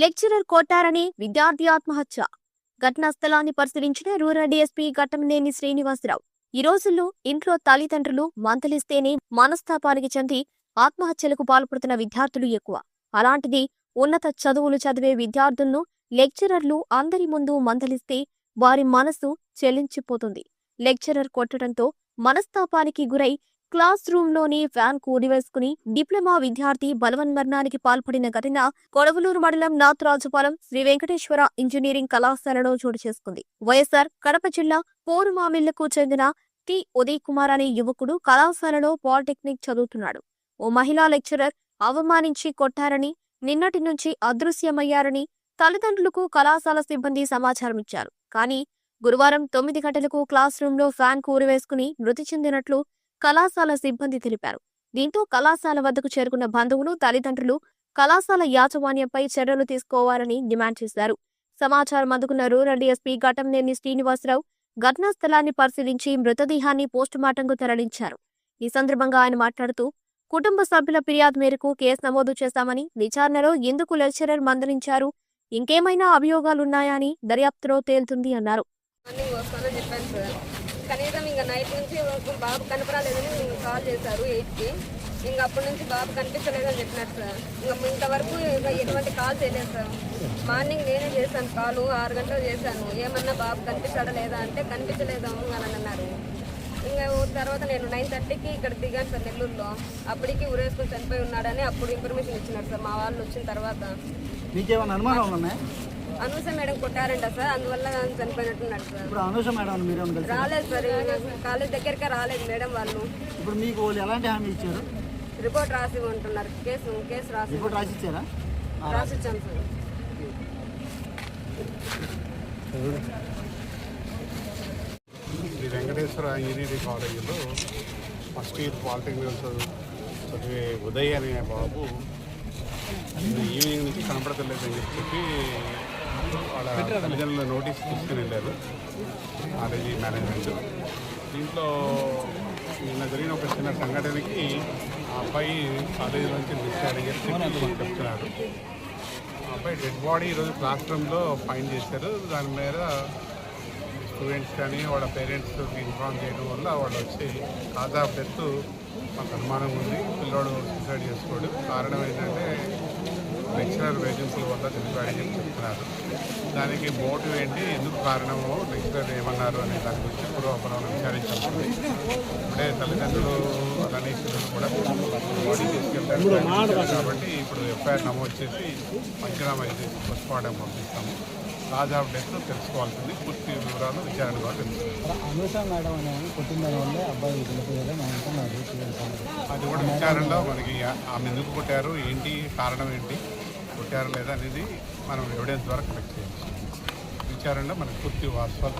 Lecturer కొట్టారని విద్యార్థి ఆత్మహత్య. ఘటనా స్థలాన్ని పరిశీలించిన రూరల్ డీఎస్పీ ఘట్టమనేని శ్రీనివాసరావు. ఈ రోజుల్లో ఇంట్లో తల్లిదండ్రులు మంతలిస్తేనే మనస్తాపానికి చెంది ఆత్మహత్యలకు పాల్పడుతున్న విద్యార్థులు ఎక్కువ. అలాంటిది ఉన్నత చదువులు చదివే విద్యార్థులను లెక్చరర్లు అందరి ముందు మందలిస్తే వారి మనసు చెల్లించిపోతుంది లెక్చరర్ కొట్టడంతో మనస్తాపానికి గురై క్లాస్ రూంలోని ఫ్యాన్ కూడివేసుకుని డిప్లొమా విద్యార్థి బలవన్మరణానికి పాల్పడిన ఘటన కొడవలూరు మండలం నాథరాజుపాలెం శ్రీ వెంకటేశ్వర ఇంజనీరింగ్ కళాశాలలో చోటు చేసుకుంది. వైఎస్ఆర్ కడప జిల్లా పోరుమామిళ్ళకు చెందిన టి ఉదయ్ కుమార్ అనే యువకుడు కళాశాలలో పాలిటెక్నిక్ చదువుతున్నాడు. ఓ మహిళా లెక్చరర్ అవమానించి కొట్టారని నిన్నటి నుంచి అదృశ్యమయ్యారని తల్లిదండ్రులకు కళాశాల సిబ్బంది సమాచారం ఇచ్చారు. కానీ గురువారం తొమ్మిది గంటలకు క్లాస్ రూంలో ఫ్యాన్ కూరివేసుకుని మృతి చెందినట్లు కళాశాల సిబ్బంది తెలిపారు. దీంతో కళాశాల వద్దకు చేరుకున్న బంధువులు తల్లిదండ్రులు కళాశాల యాజమాన్యంపై చర్యలు తీసుకోవాలని డిమాండ్ చేశారు. సమాచారం అందుకున్న రూరల్ డీఎస్పీ ఘటంనేని శ్రీనివాసరావు ఘటనా స్థలాన్ని పరిశీలించి మృతదేహాన్ని పోస్టుమార్టంకు తరలించారు. ఈ సందర్భంగా ఆయన మాట్లాడుతూ కుటుంబ సభ్యుల ఫిర్యాదు మేరకు కేసు నమోదు చేశామని విచారణలో ఎందుకు లెక్చరర్ మందలించారు ఇంకేమైనా అభియోగాలున్నాయా అని దర్యాప్తులో తేలుతుంది అన్నారు. కనీసం ఇంకా నైట్ నుంచి బాబు కనపరాలేదని ఇంకా కాల్ చేశారు ఎయిట్కి ఇంకా అప్పటి నుంచి బాబు కనిపించలేదని చెప్పినారు సార్ ఇంకా ఇంతవరకు ఇంకా ఎటువంటి కాల్ చేయలేదు సార్ మార్నింగ్ నేనే చేశాను కాలు ఆరు గంటలు చేశాను. ఏమన్నా బాబు కనిపించాడా లేదా అంటే కనిపించలేదు అని అన్నారు. ఇంకా తర్వాత నేను నైన్ థర్టీకి ఇక్కడ దిగాను సార్ నెల్లూరులో. అప్పటికి ఉరేసుకొని చనిపోయి ఉన్నాడని అప్పుడు ఇన్ఫర్మేషన్ ఇచ్చినారు సార్ మా వాళ్ళు వచ్చిన తర్వాత. అనూస మేడం కొట్టారంట సార్ అందువల్ల చనిపోయినట్టున్నాడు సార్. ఇప్పుడు అనూష మేడం మీరు రాలేదు సార్ కాలేజ్ దగ్గరికి రాలేదు మేడం వాళ్ళు. ఇప్పుడు మీకు వాళ్ళు ఎలాంటి హామీ ఇచ్చారు? రిపోర్ట్ రాసి ఉంటున్నారు కేసు కేసు రాసి రిపోర్ట్ రాసి ఇచ్చారా? రాసి ఇచ్చాం సార్. శ్రీ వెంకటేశ్వర ఇంజనీరింగ్ కాలేజీలో ఫస్ట్ ఇయర్ పాలిటెక్నికల్ చదువు ఉదయ్ అనే బాబు ఈవినింగ్ నుంచి కనపడతలేదని చెప్పి వాళ్ళ నోటీస్ తీసుకుని వెళ్ళారు. College management. దీంట్లో నిన్న జరిగిన ఒక చిన్న సంఘటనకి ఆ అబ్బాయి కాలేజీ నుంచి డిశ్చార్జ్ చేసి చెప్తున్నారు ఆ అబ్బాయి డెడ్ బాడీ ఈరోజు క్లాస్ రూమ్లో ఫైండ్ చేశారు. దాని మీద స్టూడెంట్స్ కానీ వాళ్ళ పేరెంట్స్ ఇన్ఫార్మ్ చేయడం వల్ల వాళ్ళు వచ్చి ఆఫ్ డెత్ మాకు అనుమానం ఉంది. పిల్లోడు సూసైడ్ చేసుకోడు కారణం ఏంటంటే లెక్చరర్ వేకెన్సీల వల్ల చనిపోయాడని చెప్తున్నారు. దానికి మోటివ్ ఏంటి? ఎందుకు కారణము లెక్చరర్ ఏమన్నారు అనే దాని గురించి పూర్వపరం విచారించాల్సింది ఇప్పుడే తల్లిదండ్రులు అలానే కూడా బాడీ తీసుకెళ్తారు. కాబట్టి ఇప్పుడు ఎఫ్ఐఆర్ నమోదు చేసి పంచనామా చేసి పోస్ట్ మార్టం పంపిస్తాము కాజ్ ఆఫ్ డెత్ తెలుసుకోవాల్సింది. పూర్తి వివరాలు విచారణ తెలుస్తుంది అది కూడా విచారణలో మనకి ఆమె ఎందుకు కొట్టారు ఏంటి? కారణం ఏంటి? కొట్టారు లేదా అనేది మనం ఎవిడెన్స్ ద్వారా కలెక్ట్ చేయాలి. విచారణలో మనకు పూర్తి వాస్తవాలు